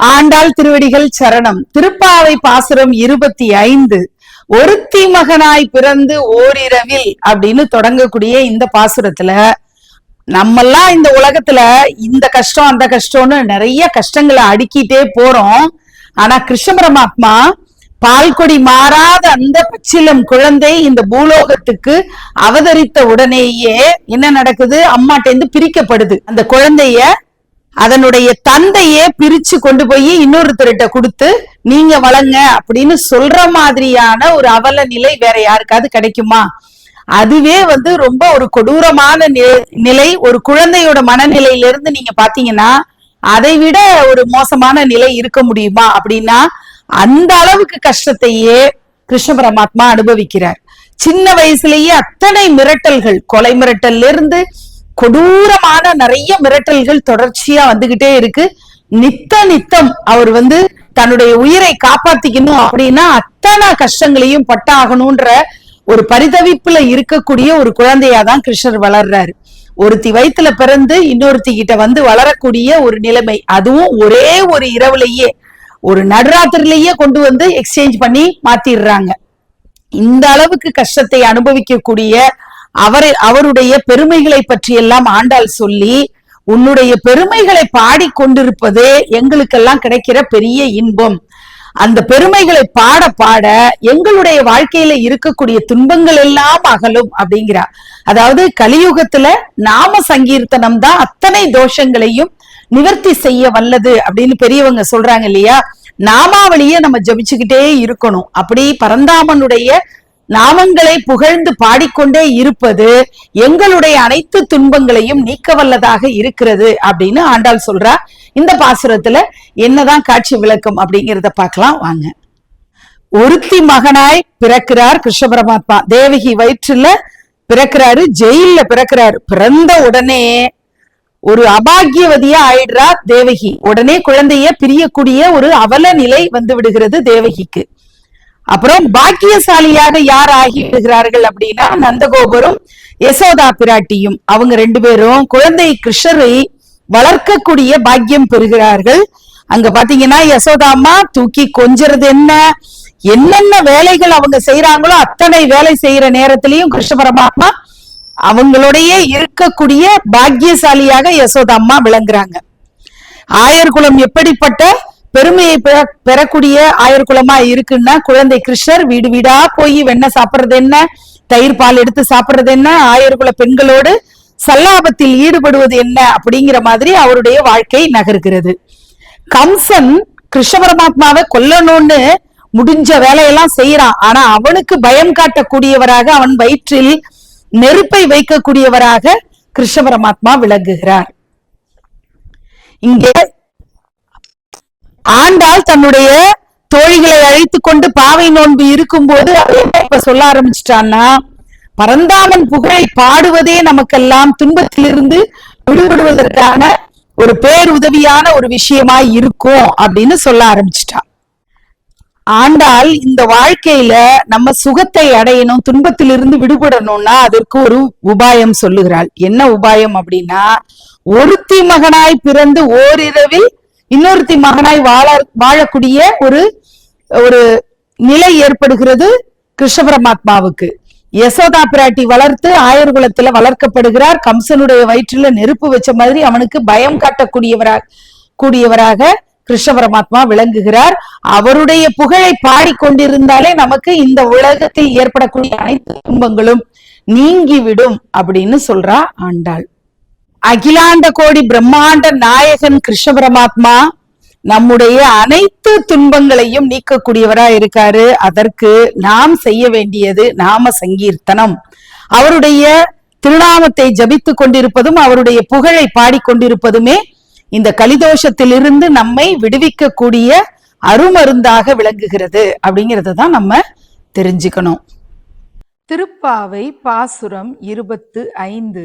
ஆண்டாள் திருவடிகள் சரணம். திருப்பாவை பாசுரம் இருபத்தி ஐந்து. ஒருத்தி மகனாய் பிறந்து ஓரிரவில் அப்படின்னு தொடங்கக்கூடிய இந்த பாசுரத்துல நம்மெல்லாம் இந்த உலகத்துல இந்த கஷ்டம் அந்த கஷ்டம்னு நிறைய கஷ்டங்களை அடுக்கிட்டே போறோம். ஆனா கிருஷ்ண பரமாத்மா பால்கொடி மாறாத அந்த பச்சிலம் குழந்தை இந்த பூலோகத்துக்கு அவதரித்த உடனேயே என்ன நடக்குது? அம்மாட்டேந்து பிரிக்கப்படுது. அந்த குழந்தைய அதனுடைய தந்தையே பிரிச்சு கொண்டு போய் இன்னொருத்தர்கிட்ட கொடுத்து நீங்க வளங்க அப்படின்னு சொல்ற மாதிரியான ஒரு அவல நிலை வேற யாருக்காவது கிடைக்குமா? அதுவே வந்து ரொம்ப ஒரு கொடூரமான நிலை. ஒரு குழந்தையோட மனநிலையில இருந்து நீங்க பாத்தீங்கன்னா அதை விட ஒரு மோசமான நிலை இருக்க முடியுமா? அப்படின்னா அந்த அளவுக்கு கஷ்டத்தையே கிருஷ்ண பரமாத்மா அனுபவிக்கிறார். சின்ன வயசுலயே அத்தனை மிரட்டல்கள் கொலை மிரட்டல்ல இருந்து கொடூரமான நிறைய மிரட்டல்கள் தொடர்ச்சியா வந்துகிட்டே இருக்கு. நித்த நித்தம் அவர் வந்து தன்னுடைய உயிரை காப்பாத்திக்கணும் அப்படின்னா அத்தனை கஷ்டங்களையும் பட்டாகணும்ன்ற ஒரு பரிதவிப்புல இருக்கக்கூடிய ஒரு குழந்தையா தான் கிருஷ்ணர் வளர்றாரு. ஒருத்தி வயித்துல பிறந்து இன்னொருத்தி கிட்ட வந்து வளரக்கூடிய ஒரு நிலைமை அதுவும் ஒரே ஒரு இரவுலயே ஒரு நடுராத்திரிலேயே கொண்டு வந்து எக்ஸ்சேஞ்ச் பண்ணி மாத்திடுறாங்க. இந்த அளவுக்கு கஷ்டத்தை அனுபவிக்கக்கூடிய அவரை அவருடைய பெருமைகளை பற்றியெல்லாம் ஆண்டாள் சொல்லி உன்னுடைய பெருமைகளை பாடிக்கொண்டிருப்பது எங்களுக்கெல்லாம் கிடைக்கிற பெரிய இன்பம். அந்த பெருமைகளை பாட பாட எங்களுடைய வாழ்க்கையில இருக்கக்கூடிய துன்பங்கள் எல்லாம் அகலும் அப்படிங்கிறா. அதாவது கலியுகத்துல நாம சங்கீர்த்தனம் தான் அத்தனை தோஷங்களையும் நிவர்த்தி செய்ய வல்லது அப்படின்னு பெரியவங்க சொல்றாங்க இல்லையா? நாமாவளிய நம்ம ஜபிச்சுக்கிட்டே இருக்கணும். அப்படி பரந்தாமனுடைய நாமங்களை புகழ்ந்து பாடிக்கொண்டே இருப்பது எங்களுடைய அனைத்து துன்பங்களையும் நீக்க வல்லதாக இருக்கிறது அப்படின்னு ஆண்டாள் சொல்றா. இந்த பாசுரத்துல என்னதான் காட்சி விளக்கம் அப்படிங்கிறத பார்க்கலாம் வாங்க. ஒருத்தி மகனாய் பிறக்கிறார் கிருஷ்ண பரமாத்மா தேவகி வயிற்றுல பிறக்கிறாரு ஜெயில்ல பிறக்கிறாரு. பிறந்த உடனே ஒரு அபாகியவதியா ஆயிடுறா தேவகி. உடனே குழந்தைய பிரியக்கூடிய ஒரு அவல நிலை வந்து விடுகிறது தேவகிக்கு. அப்புறம் பாக்கியசாலியாக யார் ஆகி விடுகிறார்கள் அப்படின்னா நந்தகோபரும் யசோதா பிராட்டியும் அவங்க ரெண்டு பேரும் குழந்தை கிருஷ்ணரை வளர்க்கக்கூடிய பாக்கியம் பெறுகிறார்கள். அங்க பாத்தீங்கன்னா யசோதாம்மா தூக்கி கொஞ்சறது என்ன? என்னென்ன வேலைகள் அவங்க செய்யறாங்களோ அத்தனை வேலை செய்யற நேரத்திலையும் கிருஷ்ண பரமாத்மா அவங்களுடைய இருக்கக்கூடிய பாக்கியசாலியாக யசோதா அம்மா விளங்குறாங்க. ஆயர்குலம் எப்படிப்பட்ட பெருமையை பெற- பெறக்கூடிய ஆயர்குலமா இருக்குன்னா குழந்தை கிருஷ்ணர் வீடு வீடா போய் வெண்ண சாப்பிடுறது என்ன? தயிர் பால் எடுத்து சாப்பிடுறது என்ன? ஆயர்குல பெண்களோடு சல்லாபத்தில் ஈடுபடுவது என்ன? அப்படிங்கிற மாதிரி அவருடைய வாழ்க்கை நகர்கிறது. கம்சன் கிருஷ்ண பரமாத்மாவை கொல்லணும்னு முடிஞ்ச வேலையெல்லாம் செய்யறான் ஆனா அவனுக்கு பயம் காட்டக்கூடியவராக அவன் வயிற்றில் நெருப்பை வைக்கக்கூடியவராக கிருஷ்ண பரமாத்மா விளங்குகிறார். இங்கே ஆண்டாள் தன்னுடைய தோழிகளை அழைத்துக் கொண்டு பாவை நோன்பு இருக்கும்போது போது இப்ப சொல்ல ஆரம்பிச்சிட்டான்னா பரந்தாமன் புகழை பாடுவதே நமக்கெல்லாம் துன்பத்திலிருந்து விடுபடுவதற்கான ஒரு பேருதவியான ஒரு விஷயமா இருக்கும் அப்படின்னு சொல்ல ஆரம்பிச்சிட்டான். ஆண்டால் இந்த வாழ்க்கையில நம்ம சுகத்தை அடையணும் துன்பத்திலிருந்து விடுபடணும்னா அதற்கு ஒரு உபாயம் சொல்லுகிறாள். என்ன உபாயம் அப்படின்னா ஒருத்தி மகனாய் பிறந்து ஓரிரவில் இன்னொருத்தி மகனாய் வாழ வாழக்கூடிய ஒரு ஒரு நிலை ஏற்படுகிறது கிருஷ்ண பரமாத்மாவுக்கு யசோதா பிராட்டி வளர்த்து ஆயர்குலத்துல வளர்க்கப்படுகிறார். கம்சனுடைய வயிற்றுல நெருப்பு வச்ச மாதிரி அவனுக்கு பயம் காட்டக்கூடியவராக கூடியவராக கிருஷ்ண பரமாத்மா விளங்குகிறார். அவருடைய புகழை பாடிக்கொண்டிருந்தாலே நமக்கு இந்த உலகத்தில் ஏற்படக்கூடிய அனைத்து துன்பங்களும் நீங்கிவிடும் அப்படின்னு சொல்றா ஆண்டாள். அகிலாண்ட கோடி பிரம்மாண்ட நாயகன் கிருஷ்ண பரமாத்மா நம்முடைய அனைத்து துன்பங்களையும் நீக்கக்கூடியவரா இருக்காரு. அதற்கு நாம் செய்ய வேண்டியது நாம சங்கீர்த்தனம். அவருடைய திருநாமத்தை ஜபித்து கொண்டிருப்பதும் அவருடைய புகழை பாடிக்கொண்டிருப்பதுமே இந்த கலிதோஷத்திலிருந்து நம்மை விடுவிக்கக்கூடிய அருமருந்தாக விளங்குகிறது அப்படிங்கிறத தான் நம்ம தெரிஞ்சுக்கணும். திருப்பாவை பாசுரம் இருபத்து ஐந்து.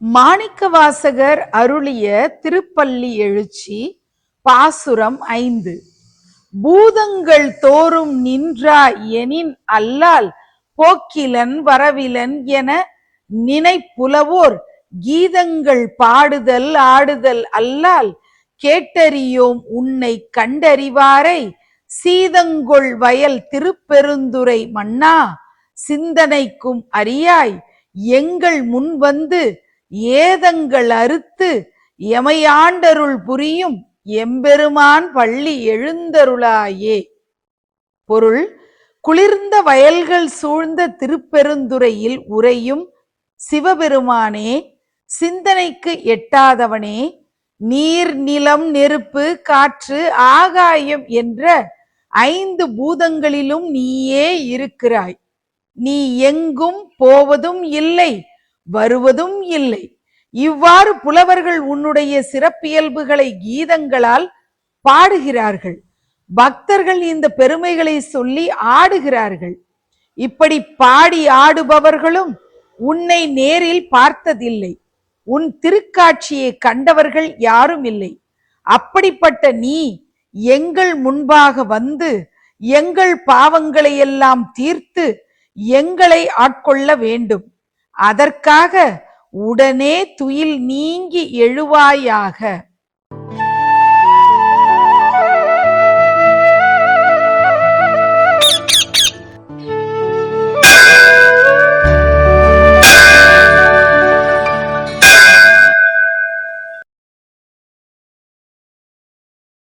மாணிக்கவாசகர் அருளிய திருப்பள்ளி எழுச்சி பாசுரம் ஐந்து. பூதங்கள் தோறும் நின்றா எனின் அல்லால் போக்கிலன் வரவிலன் என நினைப்புலவோர் கீதங்கள் பாடுதல் ஆடுதல் அல்லால் கேட்டறியோம் உன்னை கண்டறிவாரை. சீதங்கொள் வயல் திருப்பெருந்துரை மன்னா சிந்தனைக்கும் அறியாய் எங்கள் முன் வந்து ஏதங்கள் அறுத்து எமையாண்டருள் புரியும் எம்பெருமான் பள்ளி எழுந்தருளாயே. பொருள் குளிர்ந்த வயல்கள் சூழ்ந்த திருப்பெருந்துறையில் உறையும் சிவபெருமானே சிந்தனைக்கு எட்டாதவனே நீர் நிலம் நெருப்பு காற்று ஆகாயம் என்ற ஐந்து பூதங்களிலும் நீயே இருக்கிறாய். நீ எங்கும் போவதும் இல்லை வருவதும் இல்லை. இவ்வாறு புலவர்கள் உன்னுடைய சிறப்பியல்புகளை கீதங்களால் பாடுகிறார்கள். பக்தர்கள் இந்த பெருமைகளை சொல்லி ஆடுகிறார்கள். இப்படி பாடி ஆடுபவர்களும் உன்னை நேரில் பார்த்ததில்லை. உன் திருக்காட்சியை கண்டவர்கள் யாரும் இல்லை. அப்படிப்பட்ட நீ எங்கள் முன்பாக வந்து எங்கள் பாவங்களை எல்லாம் தீர்த்து எங்களை ஆட்கொள்ள வேண்டும். அதற்காக உடனே துயில் நீங்கி எழுவாயாக.